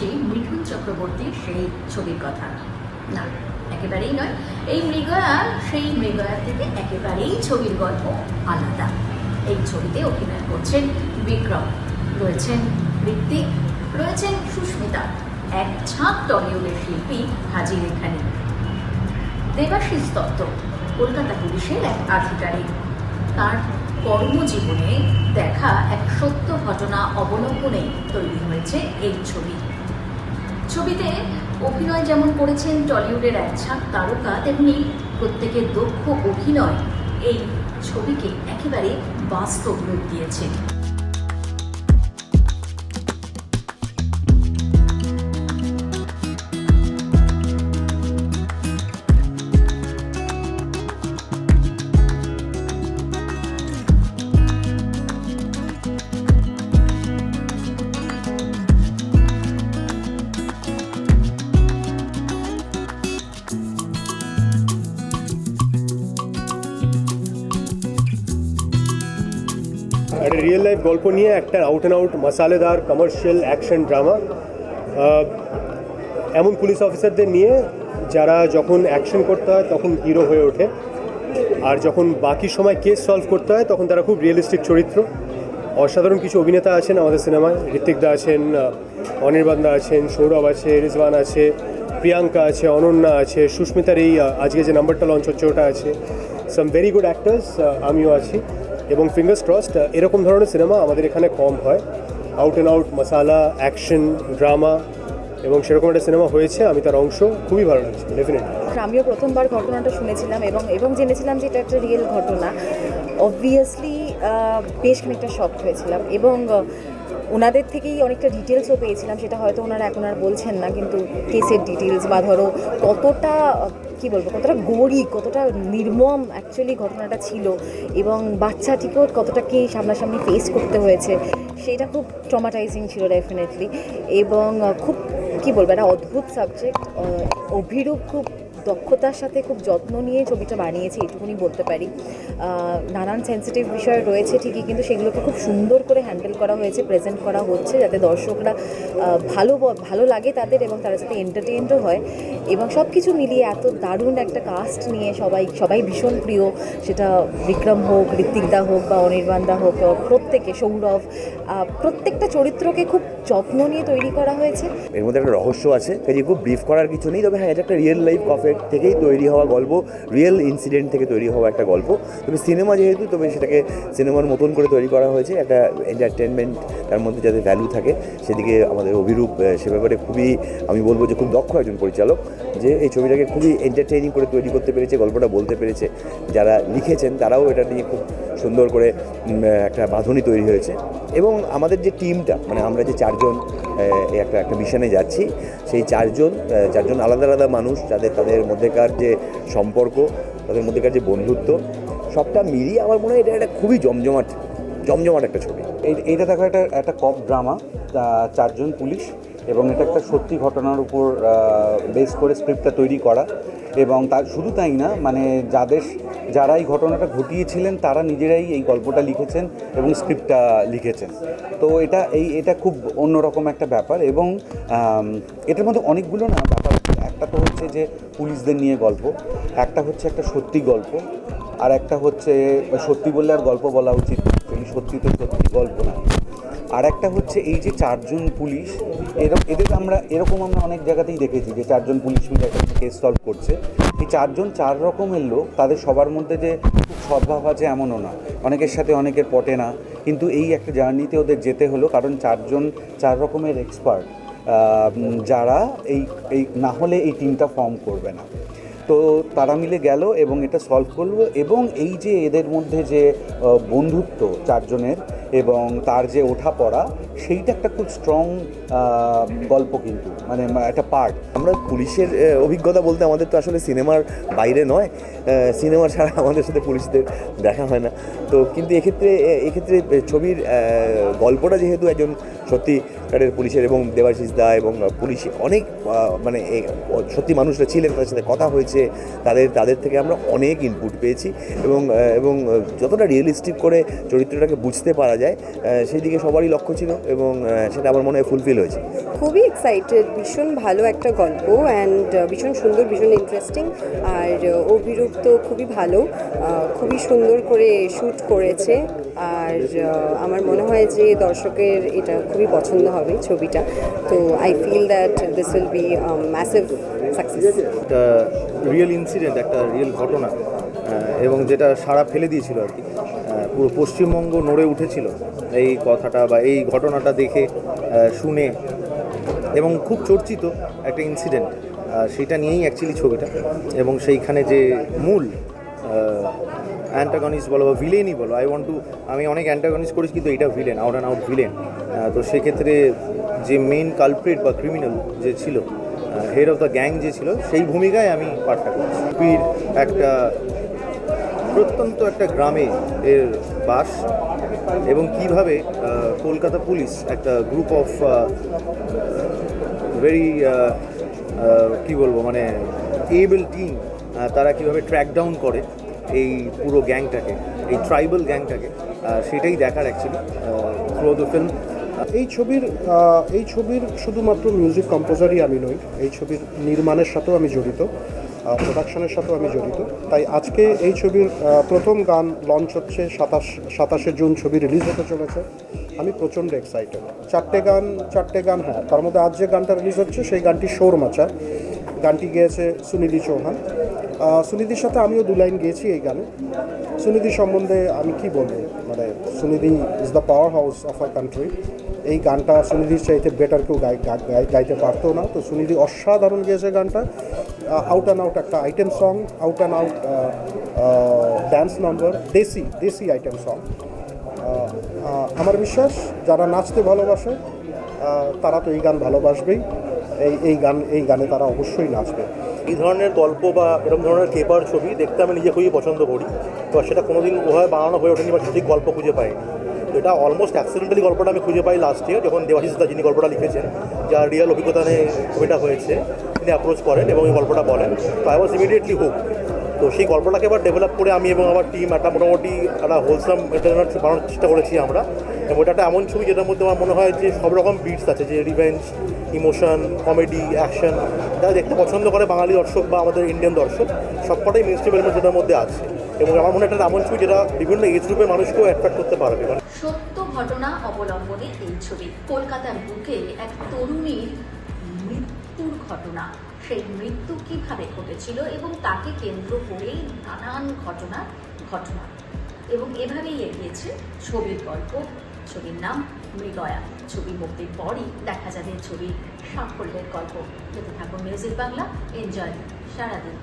ভাবছি মিঠুন চক্রবর্তীর সেই ছবির কথা। না, একেবারেই নয়। এই মৃগয়া, সেই মৃগয়া থেকে একেবারেই ছবির গল্প আলাদা। এই ছবিতে অভিনয় করছেন বিক্রম, রয়েছেন ঋত্বিক, রয়েছেন সুস্মিতা। এক ছাপ টলিউডের শিল্পী হাজির এখানে। দেবাশিস দত্ত, কলকাতা পুলিশের এক আধিকারিক। তার কর্মজীবনে দেখা এক সত্য ঘটনা অবলম্বনে তৈরি হয়েছে এই ছবি। ছবিতে অভিনয় যেমন করেছেন টলিউডের এক তারকা, তেমনি প্রত্যেকের দক্ষ অভিনয় এই ছবিকে একেবারে বাস্তব রূপ দিয়েছে। একটা রিয়েল লাইফ গল্প নিয়ে একটা আউট অ্যান্ড আউট মশালেদার কমার্শিয়াল অ্যাকশন ড্রামা এমন পুলিশ অফিসারদের নিয়ে যারা যখন অ্যাকশন করতে হয় তখন হিরো হয়ে ওঠে। আর যখন বাকি সময় কেস সলভ করতে হয় তখন তারা খুব রিয়েলিস্টিক চরিত্র। অসাধারণ কিছু অভিনেতা আছেন আমাদের সিনেমায়। ঋত্বিক দা আছেন আহ, অনির্বাণ দা আছেন সৌরভ আছে রিজওয়ান আছে প্রিয়াঙ্কা আছে অনন্যা আছে সুস্মিতার এই আজকে যে নাম্বারটা লঞ্চ হচ্ছে ওটা আছে। সাম ভেরি গুড অ্যাক্টার্স আমিও আছি। এবং ফিঙ্গার্স ক্রসড এরকম ধরনের সিনেমা আমাদের এখানে কম হয়। Out and out masala action drama এবং সেরকম একটা সিনেমা হয়েছে, আমি তার অংশ খুবই ভালো লাগছে ডেফিনেটলি আমিও প্রথমবার ঘটনাটা শুনেছিলাম এবং এবং জেনেছিলাম যে এটা একটা রিয়েল ঘটনা। অবভিয়াসলি বেশ খানিকটা শক হয়েছিলাম এবং ওনাদের থেকেই অনেকটা ডিটেলসও পেয়েছিলাম, সেটা হয়তো ওনারা এখন আর বলছেন না, কিন্তু কেসের ডিটেলস বা ধরো কতটা কি বলব, কতটা গরিব কতটা নির্মম অ্যাকচুয়ালি ঘটনাটা ছিল এবং বাচ্চাটিকেও কতটা কি সামনাসামনি ফেস করতে হয়েছে, সেটা খুব ট্রমাটাইজিং ছিল ডেফিনেটলি এবং খুব কি বলব, একটা অদ্ভুত সাবজেক্ট অভিরূপ খুব দক্ষতার সাথে খুব যত্ন নিয়ে ছবিটা বানিয়েছি, এটুকুনি বলতে পারি। নানান সেন্সিটিভ বিষয় রয়েছে ঠিকই, কিন্তু সেগুলোকে খুব সুন্দর করে হ্যান্ডেল করা হয়েছে প্রেজেন্ট করা হচ্ছে যাতে দর্শকরা ভালো ভালো লাগে তাদের এবং তারা যাতে এন্টারটেইনও হয়। এবং সব কিছু মিলিয়ে এত দারুণ একটা কাস্ট নিয়ে সবাই সবাই ভীষণ প্রিয়। সেটা বিক্রম হোক ঋত্বিকদা হোক বা অনির্বাণদা হোক, প্রত্যেকে, সৌরভ প্রত্যেকটা চরিত্রকে খুব যত্ন নিয়ে তৈরি করা হয়েছে। এর মধ্যে একটা রহস্য আছে কাজে খুব ব্রিফ করার কিছু নেই, তবে হ্যাঁ এটা একটা রিয়েল লাইফ কফের থেকেই তৈরি হওয়া গল্প রিয়েল ইনসিডেন্ট থেকে তৈরি হওয়া একটা গল্প। তবে সিনেমা যেহেতু, তবে সেটাকে সিনেমার মতন করে তৈরি করা হয়েছে, একটা এন্টারটেনমেন্ট তার মধ্যে যাতে ভ্যালু থাকে, সেদিকে আমাদের অভিরূপ সে ব্যাপারে খুবই আমি বলব যে খুব দক্ষ একজন পরিচালক, যে এই ছবিটাকে খুবই এন্টারটেইনিং করে তৈরি করতে পেরেছে, গল্পটা বলতে পেরেছে। যারা লিখেছেন, তারাও এটা নিয়ে খুব সুন্দর করে একটা বাঁধনি তৈরি হয়েছে। এবং আমাদের যে টিমটা মানে আমরা যে চারজন একটা একটা মিশনে যাচ্ছি। সেই চারজন চারজন আলাদা আলাদা মানুষ যাদের, তাদের মধ্যেকার যে সম্পর্ক, তাদের মধ্যেকার যে বন্ধুত্ব, সবটা মিলিয়ে আমার মনে হয় এটা একটা খুবই জমজমাট জমজমাট একটা ছবি। এই- এইটা দেখো একটা একটা কপ ড্রামা চারজন পুলিশ এবং এটা একটা সত্যি ঘটনার উপর বেস করে স্ক্রিপ্টটা তৈরি করা। এবং তার, শুধু তাই না মানে যাদের, যারা এই ঘটনাটা ঘটিয়েছিলেন, তারা নিজেরাই এই গল্পটা লিখেছেন এবং স্ক্রিপ্টটা লিখেছেন। তো এটা এই, এটা খুব অন্যরকম একটা ব্যাপার এবং এটার মধ্যে অনেকগুলো না ব্যাপার একটা তো হচ্ছে যে পুলিশদের নিয়ে গল্প, একটা হচ্ছে একটা সত্যি গল্প, আর একটা হচ্ছে সত্যি বললে আর গল্প বলা উচিত সত্যি তো সত্যি গল্প আর একটা হচ্ছে এই যে চারজন পুলিশ এরকম এদের আমরা, এরকম আমরা অনেক জায়গাতেই দেখেছি যে চারজন পুলিশ মিলে একটা কেস সলভ করছে। এই চারজন চার রকমের লোক, তাদের সবার মধ্যে যে সদ্ভাব আছে এমনও না। অনেকের সাথে অনেকের পটে না। কিন্তু এই একটা জার্নিতে ওদের যেতে হলো, কারণ চারজন চার রকমের এক্সপার্ট যারা এই এই, না হলে এই টিমটা ফর্ম করবে না। তো তারা মিলে গেল এবং এটা সলভ করল এবং এই যে এদের মধ্যে যে বন্ধুত্ব চারজনের এবং তার যে ওঠা পড়া সেইটা একটা খুব স্ট্রং গল্প কিন্তু মানে একটা পার্ট আমরা পুলিশের অভিজ্ঞতা বলতে আমাদের তো আসলে সিনেমার বাইরে নয় সিনেমা ছাড়া আমাদের সাথে পুলিশদের দেখা হয় না। তো কিন্তু এক্ষেত্রে এক্ষেত্রে ছবির গল্পটা যেহেতু একজন সত্যিকারের পুলিশের এবং দেবাশিস দা এবং পুলিশ অনেক মানে সত্যি মানুষরা ছিলেন, তাদের সাথে কথা হয়েছে, তাদের তাদের থেকে আমরা অনেক ইনপুট পেয়েছি এবং এবং যতটা রিয়েলিস্টিক করে চরিত্রটাকে বুঝতে পারা যায় সেই দিকে সবারই লক্ষ্য ছিল। এবং সেটা আমার মনে হয় ফুলফিল হয়েছে। খুবই এক্সাইটেড ভীষণ ভালো একটা গল্প অ্যান্ড ভীষণ সুন্দর ভীষণ ইন্টারেস্টিং আর অভিরূপ তো খুবই ভালো খুবই সুন্দর করে শ্যুট করেছে আর আমার মনে হয় যে দর্শকের এটা খুবই পছন্দ হবে ছবিটা। তো I feel that this will be massive success একটা রিয়েল ইনসিডেন্ট একটা রিয়েল ঘটনা এবং যেটা সারা ফেলে দিয়েছিল আর কি। পুরো পশ্চিমবঙ্গ নড়ে উঠেছিল এই কথাটা বা এই ঘটনাটা দেখে শুনে এবং খুব চর্চিত একটা ইনসিডেন্ট সেটা নিয়েই অ্যাকচুয়ালি ছবিটা এবং সেইখানে যে মূল অ্যান্টাগনিস্ট বলো বা ভিলেনই বলো আই ওয়ান্ট টু আমি অনেক অ্যান্টাগনিস্ট করেছি কিন্তু এটা villain out and out villain তো সেক্ষেত্রে যে মেন কালপ্রিট বা ক্রিমিনাল যে ছিল হেড অফ দ্য গ্যাং যে ছিল, সেই ভূমিকায় আমি পাঠটা করছি। একটা প্রত্যন্ত একটা গ্রামে এর বাস এবং কীভাবে কলকাতা পুলিশ একটা গ্রুপ অফ ভেরি কি বলব মানে এবল টিম তারা কীভাবে ট্র্যাক ডাউন করে এই পুরো গ্যাংটাকে, এই ট্রাইবাল গ্যাংটাকে সেটাই দেখার অ্যাকচুয়ালি থ্রু দ্য ফিল্ম এই ছবির এই ছবির শুধুমাত্র মিউজিক কম্পোজারই আমি নই, এই ছবির নির্মাণের সাথেও আমি জড়িত। প্রোডাকশনের সাথেও আমি জড়িত। তাই আজকে এই ছবির প্রথম গান লঞ্চ হচ্ছে সাতাশ, সাতাশে জুন ছবি রিলিজ হতে চলেছে। আমি প্রচণ্ড এক্সাইটেড চারটে গান চারটে গান হ্যাঁ তার মধ্যে আজ যে গানটা রিলিজ হচ্ছে, সেই গানটি শোর মাচা গানটি গেয়েছে সুনিধি চৌহান। সুনিধির সাথে আমিও দু লাইন গেয়েছি এই গানে। সুনিধি সম্বন্ধে আমি কি বলব? মানে Sunidhi is the power house of our country এই গানটা সুনিধির চাইতে বেটার কেউ গাই গাই- গাইতে পারতো না। তো সুনিধি অসাধারণ গেয়েছে গানটা। আউট অ্যান্ড আউট একটা item song out and out dance number desi desi item song আমার বিশ্বাস, যারা নাচতে ভালোবাসে তারা তো এই গান ভালোবাসবেই। এই এই গান, এই গানে তারা অবশ্যই নাচবে। এই ধরনের গল্প বা এরকম ধরনের কেপার ছবি দেখতে আমি নিজে খুবই পছন্দ করি। তো সেটা কোনোদিন ওভাবে বানানো হয়ে ওঠেনি বা সঠিক গল্প খুঁজে পাইনি এটা অলমোস্ট অ্যাক্সিডেন্টালি গল্পটা আমি খুঁজে পাই লাস্ট ইয়ার যখন দেবাশিস দা যিনি গল্পটা লিখেছেন যা রিয়াল অভিজ্ঞতা নিয়ে ছবিটা হয়েছে, তিনি অ্যাপ্রোচ করেন এবং এই গল্পটা বলেন। তো আই ওয়াজ ইমিডিয়েটলি হুক তো সেই গল্পটাকে এবার ডেভেলপ করে আমি এবং আমার টিম একটা মোটামুটি একটা হোলসাম এন্টারটেনমেন্ট বানানোর চেষ্টা করেছি আমরা। এবং ওটা একটা এমন ছবি যেটার মধ্যে আমার মনে হয় যে সব রকম বিটস আছে, যে রিভেঞ্জ ইমোশন কমেডি অ্যাকশন যারা দেখতে পছন্দ করে বাঙালি দর্শক বা আমাদের ইন্ডিয়ান দর্শক, সবকটাই মিনিস্ট্রি এলিমেন্ট যেটার মধ্যে আছে। এবং আমার মনে হয় একটা এমন ছবি যেটা বিভিন্ন এজ গ্রুপের মানুষকেও অ্যাট্রাক্ট করতে পারবে। মানে সত্য ঘটনা অবলম্বনে এই ছবি। কলকাতার বুকে এক তরুণীর মৃত্যুর ঘটনা। সেই মৃত্যু কীভাবে ঘটেছিল এবং তাকে কেন্দ্র করেই নানান ঘটনা ঘটনা। এবং এভাবেই এগিয়েছে ছবির গল্প। ছবির নাম মৃগয়া। ছবি মুক্তির পরই দেখা যাবে ছবির সাফল্যের গল্প। যেতে থাকুন মিউজিক বাংলা এনজয় সারাদিন।